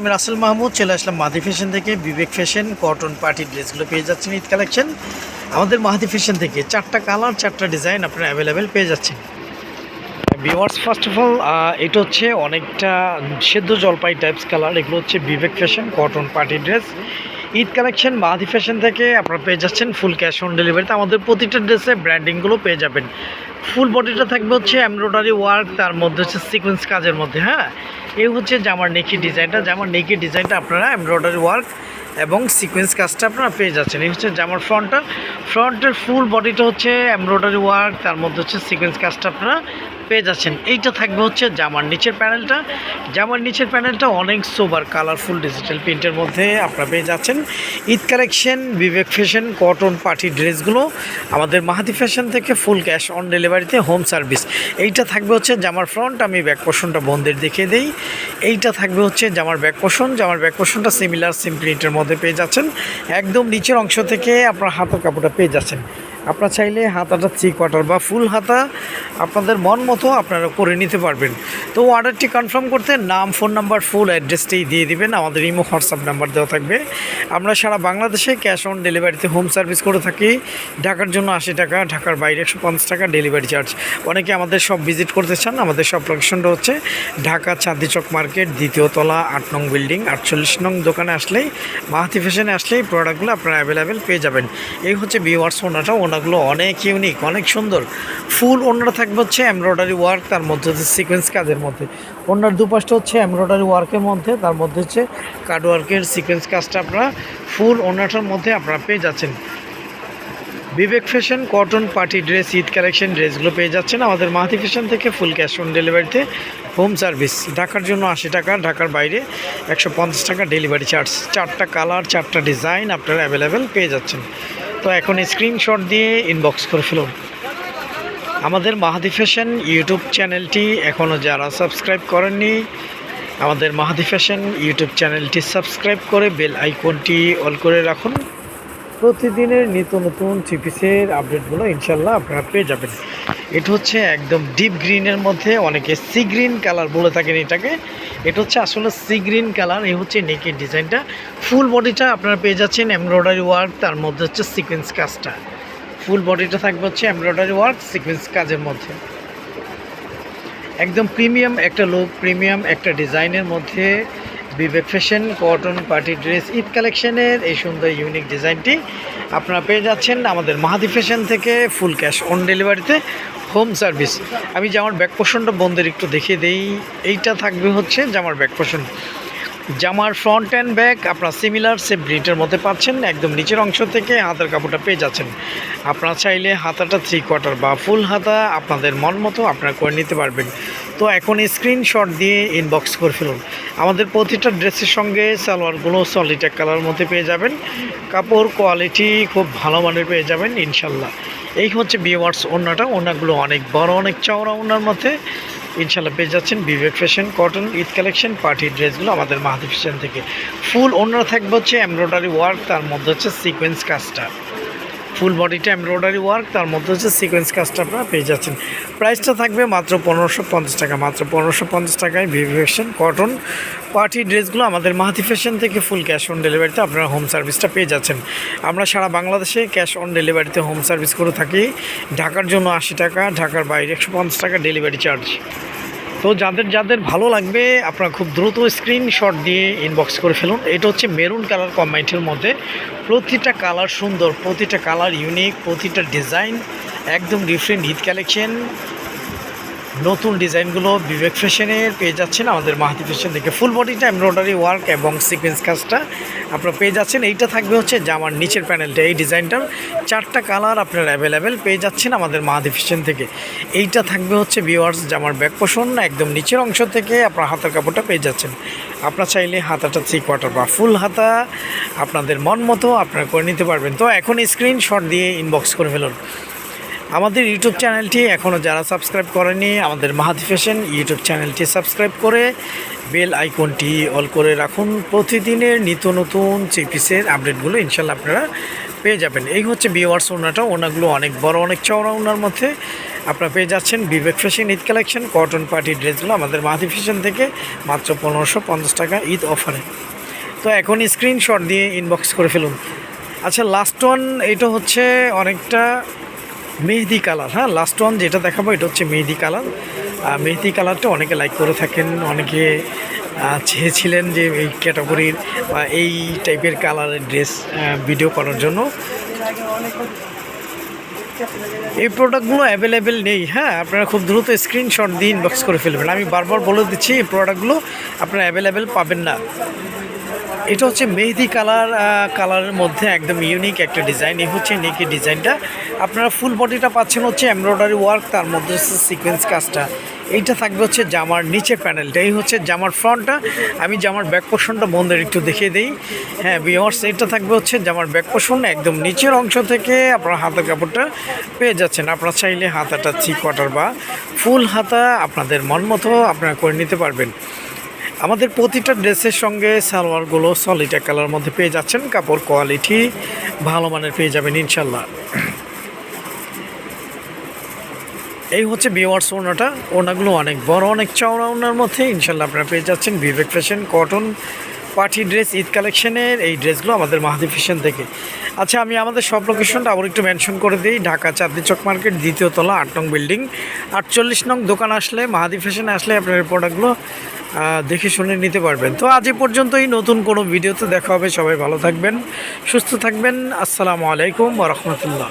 আমি রাসেল মাহমুদ, চলে আসলাম মাহাদি ফ্যাশন থেকে। বিবেক ফ্যাশন, কটন পার্টি ড্রেসগুলো পেয়ে যাচ্ছেন ঈদ কালেকশন। আমাদের মাহাদি ফ্যাশন থেকে চারটা কালার, চারটা ডিজাইন আপনারা অ্যাভেলেবেল পেয়ে যাচ্ছেন। ভিওয়ার্স ফার্স্ট অফ অল এটা হচ্ছে অনেকটা সেদ্ধ জলপাই টাইপস কালার। এগুলো হচ্ছে Vivek fashion, cotton party dress. Eid collection Mahadi fashion থেকে আপনারা পেয়ে যাচ্ছেন ফুল ক্যাশ অন ডেলিভারিতে আমাদের প্রতিটা ড্রেসে ব্র্যান্ডিংগুলো পেয়ে যাবেন। ফুল বডিটা থাকবে হচ্ছে এমব্রয়ডারি ওয়ার্ক তার মধ্যে হচ্ছে সিকোয়েন্স কাজের মধ্যে হ্যাঁ? এই হচ্ছে জামার নেকি ডিজাইনটা জামার নেকি ডিজাইনটা আপনারা এমব্রয়ডারি ওয়ার্ক এবং সিকোয়েন্স কাজটা আপনারা পেয়ে যাচ্ছেন। এই হচ্ছে জামার ফ্রন্টটা ফ্রন্টের ফুল বডিটা হচ্ছে এমব্রয়ডারি ওয়ার্ক তার মধ্যে হচ্ছে সিকোয়েন্স কাজটা আপনারা পেয়ে যাচ্ছেন। এইটা থাকবে হচ্ছে জামার নিচের প্যানেলটা। জামার নিচের প্যানেলটা অনেক সোবার কালারফুল ডিজিটাল প্রিন্টের মধ্যে আপনারা পেয়ে যাচ্ছেন। Eid collection Vivek fashion cotton party ড্রেসগুলো আমাদের মাহাতি ফ্যাশন থেকে ফুল ক্যাশ অন ডেলিভারিতে হোম সার্ভিস এইটা থাকবে হচ্ছে জামার ফ্রন্ট আমি ব্যাক পোষণটা বন্ধের দেখিয়ে দিই। এইটা থাকবে হচ্ছে জামার ব্যাক পোষণ জামার ব্যাক পোষণটা সিমিলার সিম প্রিন্টের মধ্যে পেয়ে যাচ্ছেন। একদম নিচের অংশ থেকে আপনার হাতের কাপড়টা পেয়ে যাচ্ছেন। আপনারা চাইলে হাতাটা থ্রি কোয়ার্টার বা ফুল হাতা আপনাদের মন মতো আপনারা করে নিতে পারবেন। তো অর্ডারটি কনফার্ম করতে নাম ফোন নাম্বার ফুল অ্যাড্রেসটি দিয়ে দিবেন। আমাদের ইমো হোয়াটসঅ্যাপ নাম্বার দেওয়া থাকবে। আমরা সারা বাংলাদেশে ক্যাশ অন ডেলিভারিতে হোম সার্ভিস করে থাকি। ঢাকার জন্য আশি টাকা, ঢাকার বাইরে একশো পঞ্চাশ টাকা ডেলিভারি চার্জ অনেকে আমাদের সব ভিজিট করতে চান, আমাদের সব লোকেশনটা হচ্ছে ঢাকা চাঁদি চক মার্কেট দ্বিতীয় তলা, আট নং বিল্ডিং আটচল্লিশ নং দোকানে আসলেই মাহাতি ফ্যাশনে আসলেই প্রোডাক্টগুলো আপনারা অ্যাভেলেবেল পেয়ে যাবেন। এই হচ্ছে বিওয়ার্স ওনাটা ওনাগুলো অনেক ইউনিক অনেক সুন্দর। ফুল ওনারা থাকবে হচ্ছে এমব্রয়ডারি ওয়ার্ক তার মধ্যে হচ্ছে সিকোয়েন্স কাজের মধ্যে। ওনার দুপাশটা হচ্ছে এমব্রয়ডারি ওয়ার্কের মধ্যে, তার মধ্যে হচ্ছে কার্ড ওয়ার্কের সিকোয়েন্স কাজটা আপনারা ফুল ওনাটার মধ্যে আপনারা পেয়ে যাচ্ছেন। Vivek fashion cotton party dress Eid collection ড্রেসগুলো পেয়ে যাচ্ছেন। আমাদের মাহাতি ফ্যাশন থেকে ফুল ক্যাশ অন ডেলিভারিতে হোম সার্ভিস ঢাকার জন্য আশি টাকা, ঢাকার বাইরে একশো পঞ্চাশ টাকা ডেলিভারি চার্জ চারটা কালার চারটা ডিজাইন আপনারা অ্যাভেলেবেল পেয়ে যাচ্ছেন। তো এখন স্ক্রিনশট দিয়ে ইনবক্স করে ফেলুন। আমাদের মাহাদি ফ্যাশন ইউটিউব চ্যানেলটি এখনও যারা সাবস্ক্রাইব করেননি, আমাদের মাহাদি ফ্যাশন ইউটিউব চ্যানেলটি সাবস্ক্রাইব করে বেল আইকনটি অল করে রাখুন। প্রতিদিনের নিত্য নতুন চিপিসের আপডেটগুলো ইনশাল্লাহ আপনারা পেয়ে যাবেন। এটা হচ্ছে একদম ডিপ গ্রিনের মধ্যে অনেকে সি গ্রিন কালার বলে থাকেন এটাকে। এটা হচ্ছে আসলে সি গ্রিন কালার এই হচ্ছে নেকের ডিজাইনটা। ফুল বডিটা আপনারা পেয়ে যাচ্ছেন এমব্রয়ডারি ওয়ার্ক তার মধ্যে হচ্ছে সিকোয়েন্স কাজটা। ফুল বডিটা থাকবে হচ্ছে এমব্রয়ডারি ওয়ার্ক সিকোয়েন্স কাজের মধ্যে। একদম প্রিমিয়াম একটা লুক প্রিমিয়াম একটা ডিজাইনের মধ্যে। Vivek fashion cotton party dress Eid কালেকশনের এই সুন্দর ইউনিক ডিজাইনটি আপনারা পেয়ে যাচ্ছেন আমাদের মাহাদি ফ্যাশন থেকে ফুল ক্যাশ অন ডেলিভারিতে হোম সার্ভিস। আমি জামার ব্যাক পোষণটা বন্ধের একটু দেখিয়ে দিই। এইটা থাকবে হচ্ছে জামার ব্যাক পোষণ জামার ফ্রন্ট অ্যান্ড ব্যাক আপনার সিমিলার সেম প্রিন্টের মধ্যে পাচ্ছেন, একদম নিচের অংশ থেকে হাতের কাপড়টা পেয়ে যাচ্ছেন। আপনারা চাইলে হাতাটা থ্রি কোয়ার্টার বা ফুল হাতা আপনাদের মন মতো আপনারা করে নিতে পারবেন। তো এখন স্ক্রিনশট দিয়ে ইনবক্স করে ফেলুন। আমাদের প্রতিটা ড্রেসের সঙ্গে সালোয়ারগুলো সলিড কালার মধ্যে পেয়ে যাবেন। কাপড় কোয়ালিটি খুব ভালো মানের পেয়ে যাবেন, ইনশাল্লাহ। এই হচ্ছে বিওয়ার্স ওনাটা ওনাগুলো অনেক বড়, অনেক চওড়া ওনার মধ্যে। ইনশাল্লাহ পেয়ে যাচ্ছেন Vivek fashion cotton Eid collection party ড্রেসগুলো আমাদের মাহাদি ফ্যাশন থেকে। ফুল ওনার থাকবে হচ্ছে এমব্রয়ডারি ওয়ার্ক তার মধ্যে হচ্ছে সিকোয়েন্স কাজটা ফুল বডিটা এমব্রয়ডারি ওয়ার্ক, তার মধ্যে হচ্ছে সিকোয়েন্স কাজটা আপনারা পেয়ে যাচ্ছেন। প্রাইসটা থাকবে মাত্র পনেরোশো পঞ্চাশ টাকা, মাত্র পনেরোশো পঞ্চাশ টাকায় বিবি ফ্যাশন কটন পার্টি ড্রেসগুলো আমাদের মাহাতি ফ্যাশন থেকে ফুল ক্যাশ অন ডেলিভারিতে আপনারা হোম সার্ভিসটা পেয়ে যাচ্ছেন। আমরা সারা বাংলাদেশে ক্যাশ অন ডেলিভারিতে হোম সার্ভিস করে থাকি। ঢাকার জন্য আশি টাকা, ঢাকার বাইরে একশো পঞ্চাশ টাকা ডেলিভারি চার্জ তো যাদের যাদের ভালো লাগবে, আপনারা খুব দ্রুত স্ক্রিনশট দিয়ে ইনবক্স করে ফেলুন। এটা হচ্ছে মেরুন কালার কম্বাইনটির মধ্যে প্রতিটা কালার সুন্দর, প্রতিটা কালার ইউনিক প্রতিটা ডিজাইন একদম ডিফারেন্ট ঈদ কালেকশন নতুন ডিজাইনগুলো বিবেক ফ্যাশনের পেয়ে যাচ্ছেন আমাদের মাহাতি ফ্যাশন থেকে ফুল বডিটা, এমব্রয়ডারি ওয়ার্ক এবং সিকোয়েন্স কাজটা আপনারা পেয়ে যাচ্ছেন। এইটা থাকবে হচ্ছে জামার নিচের প্যানেলটা, এই ডিজাইনটার চারটা কালার আপনারা অ্যাভেলেবেল পেয়ে যাচ্ছেন আমাদের মাহাদি ফ্যাশন থেকে। এইটা থাকবে হচ্ছে ভিওয়ার্স জামার ব্যাক পোষণ একদম নিচের অংশ থেকে আপনার হাতার কাপড়টা পেয়ে যাচ্ছেন। আপনার চাইলে হাতাটা থ্রি কোয়ার্টার বা ফুল হাতা আপনাদের মন মতো আপনারা করে নিতে পারবেন। তো এখন স্ক্রিনশট দিয়ে ইনবক্স করে ফেলুন। আমাদের ইউটিউব চ্যানেলটি এখনও যারা সাবস্ক্রাইব করেনি, আমাদের মাহাদি ফ্যাশন ইউটিউব চ্যানেলটি সাবস্ক্রাইব করে বেল আইকনটি অল করে রাখুন। প্রতিদিনের নিত্য নতুন চিপিসের আপডেটগুলো ইনশাল্লাহ আপনারা পেয়ে যাবেন। এই হচ্ছে বিওয়ার্স ওনাটা, ওনাগুলো অনেক বড়, অনেক চওড়া ওনার মধ্যে আপনারা পেয়ে যাচ্ছেন। Vivek fashion Eid collection cotton party ড্রেসগুলো আমাদের মাহাদি ফ্যাশন থেকে মাত্র পনেরোশো পঞ্চাশ টাকা ঈদ অফারে তো এখন স্ক্রিনশট দিয়ে ইনবক্স করে ফেলুন। আচ্ছা লাস্ট ওয়ান এটা হচ্ছে অনেকটা মেহেদি কালার হ্যাঁ লাস্ট ওয়ান যেটা দেখাবো, এটা হচ্ছে মেহেদি কালার। মেহেদি কালারটা অনেকে লাইক করে থাকেন, অনেকে চেয়েছিলেন যে এই ক্যাটাগরির বা এই টাইপের কালারের ড্রেস ভিডিও করার জন্য। এই প্রোডাক্টগুলো অ্যাভেলেবেল নেই হ্যাঁ আপনারা খুব দ্রুত স্ক্রিনশট দিয়ে ইনবক্স করে ফেলবেন। আমি বারবার বলে দিচ্ছি, এই প্রোডাক্টগুলো আপনারা অ্যাভেলেবেল পাবেন না। এটা হচ্ছে মেহেদি কালার কালারের মধ্যে একদম ইউনিক একটা ডিজাইন এই হচ্ছে নেকি ডিজাইনটা আপনারা ফুল বডিটা পাচ্ছেন হচ্ছে এমব্রয়ডারি ওয়ার্ক তার মধ্যে হচ্ছে সিকোয়েন্স কাজটা। এইটা থাকবে হচ্ছে জামার নিচের প্যানেলটা এই হচ্ছে জামার ফ্রন্টটা আমি জামার ব্যাক পোর্শনটা বন্ধের একটু দেখিয়ে দিই। হ্যাঁ বিয়ার্স এটা থাকবে হচ্ছে জামার ব্যাক পোর্শন একদম নিচের অংশ থেকে আপনার হাতের কাপড়টা পেয়ে যাচ্ছেন। আপনারা চাইলে হাতাটা থ্রি কোয়ার্টার বা ফুল হাতা আপনাদের মন মতো আপনারা করে নিতে পারবেন। আমাদের প্রতিটা ড্রেসের সঙ্গে সালোয়ারগুলো এক কালার মধ্যে পেয়ে যাচ্ছেন। কাপড় কোয়ালিটি ভালো মানের পেয়ে যাবেন ইনশাল্লাহ এই হচ্ছে বিওয়ার্স ওনাটা ওনাগুলো অনেক বড়, অনেক চওড়া ওনার মধ্যে ইনশাল্লাহ আপনারা পেয়ে যাচ্ছেন। Vivek fashion cotton party dress Eid কালেকশনের এই ড্রেসগুলো আমাদের মাহাদি ফ্যাশন থেকে। আচ্ছা আমি আমাদের সব লোকেশনটা আবার একটু মেনশন করে দিই। ঢাকা চাঁদনি চক মার্কেট, দ্বিতীয় তলা, আট নং বিল্ডিং আটচল্লিশ নং দোকান আসলে, মাহাদি ফ্যাশনে আসলে আপনার প্রোডাক্টগুলো দেখে শুনে নিতে পারবেন। তো আজ এ পর্যন্তই, নতুন কোনো ভিডিওতে দেখা হবে। সবাই ভালো থাকবেন, সুস্থ থাকবেন। আসসালামু আলাইকুম রহমতুল্লাহ।